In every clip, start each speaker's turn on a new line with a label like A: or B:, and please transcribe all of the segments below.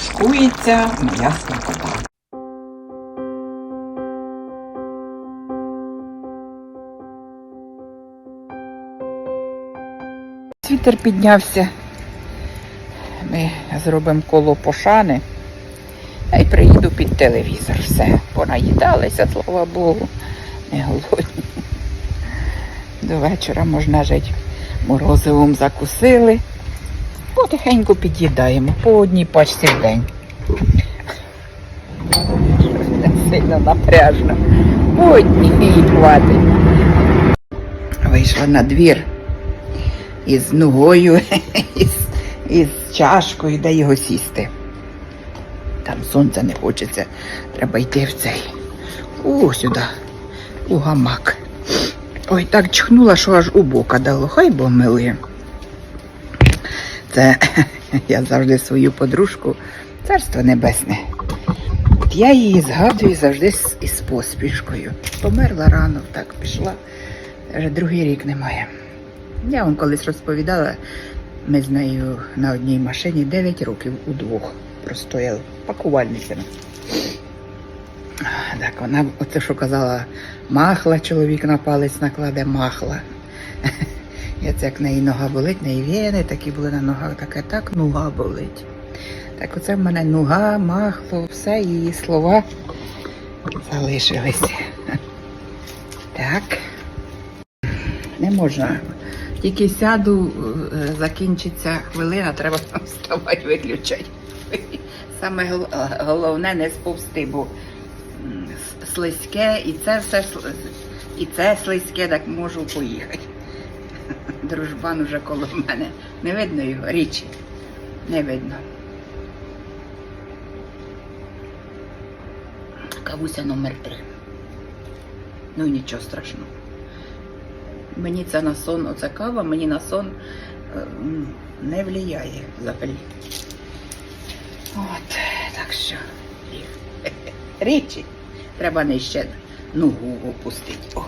A: тушкується моя смакота. Вітер піднявся. Ми зробимо коло пошани. А й приїду під телевізор. Все, понаїдалися, слава Богу. Не голодні. До вечора можна жити. Морозивом закусили. Потихеньку під'їдаємо по одній пачці в день. Сильно напряжно. По одній хватить. Вийшла на двір із ногою, із, із чашкою, де його сісти. Там сонця не хочеться. Треба йти в цей. О, сюди, у гамак. Ой, так чхнула, що аж у бока дало. Хай Бог милує. Це я завжди свою подружку, царство небесне. От я її згадую завжди із поспішкою. Померла рано, так пішла. Вже другий рік немає. Я вам колись розповідала, ми з нею на одній машині 9 років удвох простояли пакувальницями. Так, вона, оце що казала, махла, чоловік на палець накладе махла. Я це як неї нога болить, неї вени такі були на ногах, таке так нога болить. Так оце в мене нога, махло, все, її слова залишилися. Так. Не можна. Тільки сяду, е, закінчиться хвилина, треба вставати, виключати. Саме головне не сповзти, бо слизьке і це все і це слизьке, так можу поїхати. Дружбан уже коло мене. Не видно його річі. Не видно. Кавуся номер три. Ну нічого страшного. Мені це на сон, оця кава, мені на сон е, не влияє взагалі. От, так що. Річі. Треба нижче ногу опустити.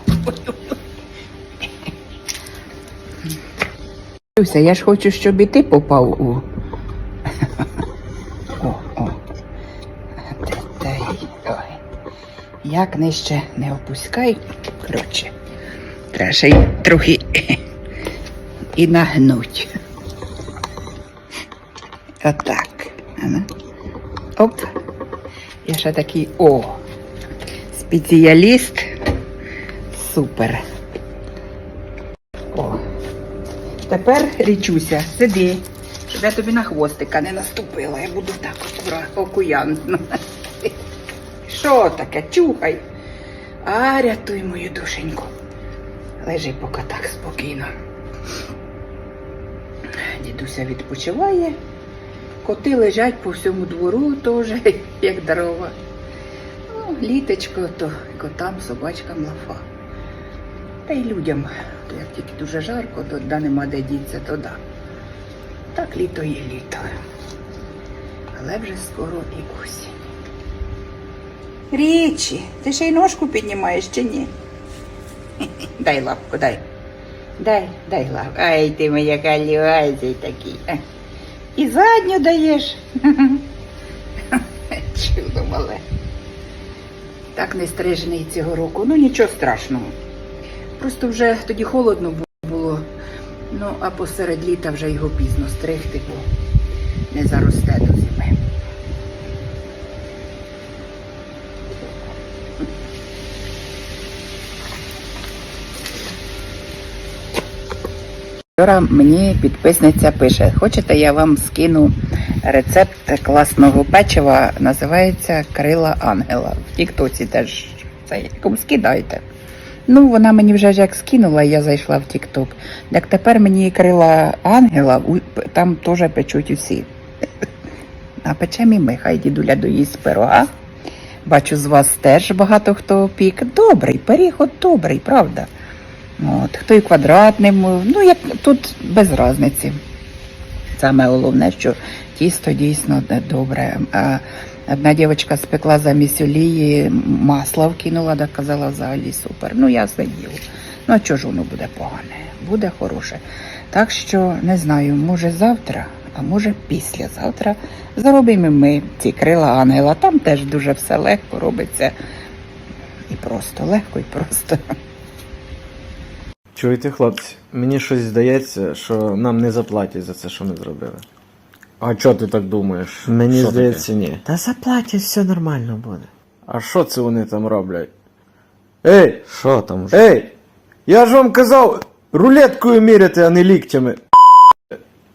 A: Люся, я ж хочу, щоб і ти попав у. О, о. Як нижче не опускай. Коротше. Треба ще й трохи і нагнуть. Отак. Оп. Я ще такий о. Спеціаліст. Супер. Тепер річуся, сиди, щоб я тобі на хвостика не наступила. Я буду так акура- окуянтно. Що таке? Чухай. А, рятуй мою душеньку. Лежи поки так спокійно. Дідуся відпочиває. Коти лежать по всьому двору теж, як дрова. Ну, літочко, то котам, собачкам лафа. Та й людям, то як тільки дуже жарко, то да нема де діться, то да. Так літо є літо. Але вже скоро і осінь. Річі, ти ще й ножку піднімаєш чи ні? Дай лапку, дай. Дай, дай лапку. Ай, ти моя калюазій такий. І задню даєш. Чудо мале. Так не стрижений цього року. Ну нічого страшного. Просто вже тоді холодно було. Ну, а посеред літа вже його пізно стригти, бо не заросте до зими. Вчора мені підписниця пише, хочете, я вам скину рецепт класного печива, називається Крила Ангела. В Тіктоці теж це кому скидайте. Ну, вона мені вже ж як скинула, я зайшла в Тікток. Так тепер мені крила ангела, там теж печуть усі. А печем і ми, хай дідуля доїсть пирога. Бачу, з вас теж багато хто пік. Добрий, пиріг от добрий, правда. От, хто і квадратним, ну як тут без різниці. Саме головне, що тісто дійсно добре. А одна дівчинка спекла замість олії, масло вкинула, так казала взагалі супер. Ну, я сидів. Ну, а чого ж воно буде погане? Буде хороше. Так що не знаю, може завтра а може післязавтра заробимо ми ці крила ангела. Там теж дуже все легко робиться. І просто, легко і просто.
B: Чуєте, хлопці, мені щось здається, що нам не заплатять за це, що ми зробили.
C: А чого ти так думаєш?
B: Мені
C: Що
B: здається, ні. Та заплатять, все нормально буде. А що це вони там роблять? Ей!
C: Що там вже?
B: Ей! Я ж вам казав, рулеткою міряти, а не ліктями.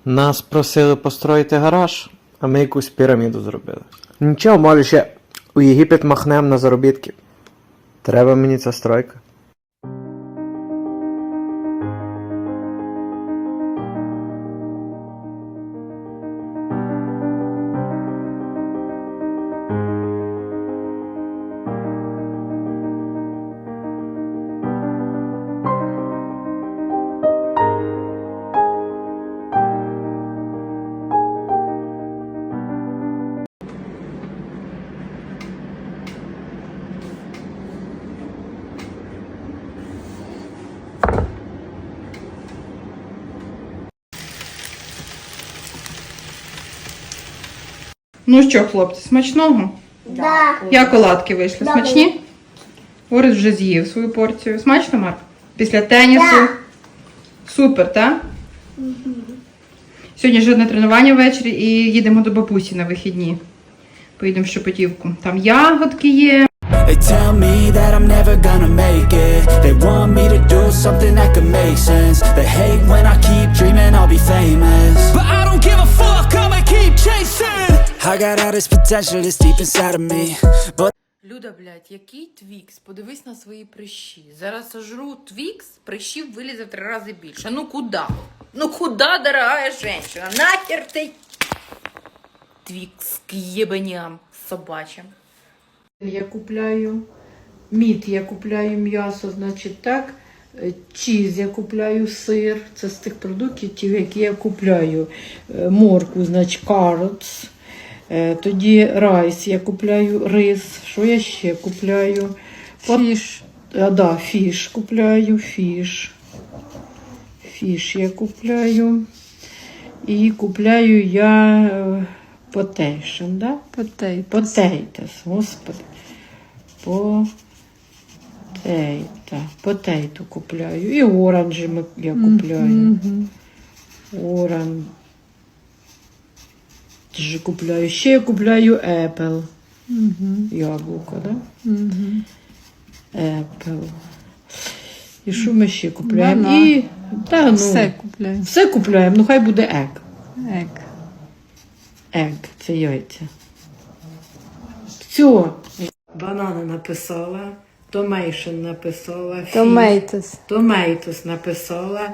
B: Нас просили построїти гараж, а ми якусь піраміду зробили. Нічого, може ще у Єгипет махнем на заробітки. Треба мені ця стройка.
D: Ну що, хлопці, смачного?
E: Да.
D: Як оладки вийшли?
E: Да.
D: Смачні? Орес вже з'їв свою порцію. Смачно, Марк? Після тенісу?
E: Да.
D: Супер, так? Сьогодні ж одне тренування ввечері і їдемо до бабусі на вихідні. Поїдемо в Шепетівку. Там ягодки є.
F: They tell me that I'm never gonna make it They want me to do something that could make sense They hate when I keep dreaming I'll be famous But I I got all this potential that's deep inside of me But
G: Люда, блядь, який твікс? Подивись на свої прищі. Зараз сожру твікс, прищів вилізе в три рази більше. Ну куда? Ну куда, дорогая женщина? Нахер ти твікс к єбеням собачим.
H: Я купляю мід, я купляю м'ясо, значить так. Е, Чіз, я купляю сир. Це з тих продуктів, які я купляю. Е, Моркву, значить, carrots. Е, Тоді райс, я купляю рис. Що я ще купляю? Фіш. А, да, фіш купляю, фіш. Фіш я купляю. І купляю я е, потейшн, да? Потейтес, господи. Потейта. Потейту купляю. І оранжі я купляю. Оранжі купляю. Ще я купляю Apple. Яблуко, да? Apple. І що ми ще купляємо? І, та, ну,
I: Все купляю.
H: все купляємо, ну хай буде Egg.
I: Ек.
H: Ег, це яйця. Все. Банани написала, томейшн написала, фіш,
I: Томейтос.
H: томейтос написала,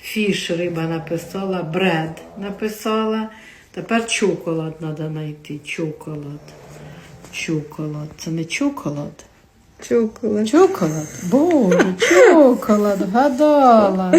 H: фіш риба написала, бред написала. Тепер чоколад треба знайти. Чоколад. Чоколад. Це не чоколад.
I: Чоколад.
H: Чоколад. Боже, чоколад. Гадала.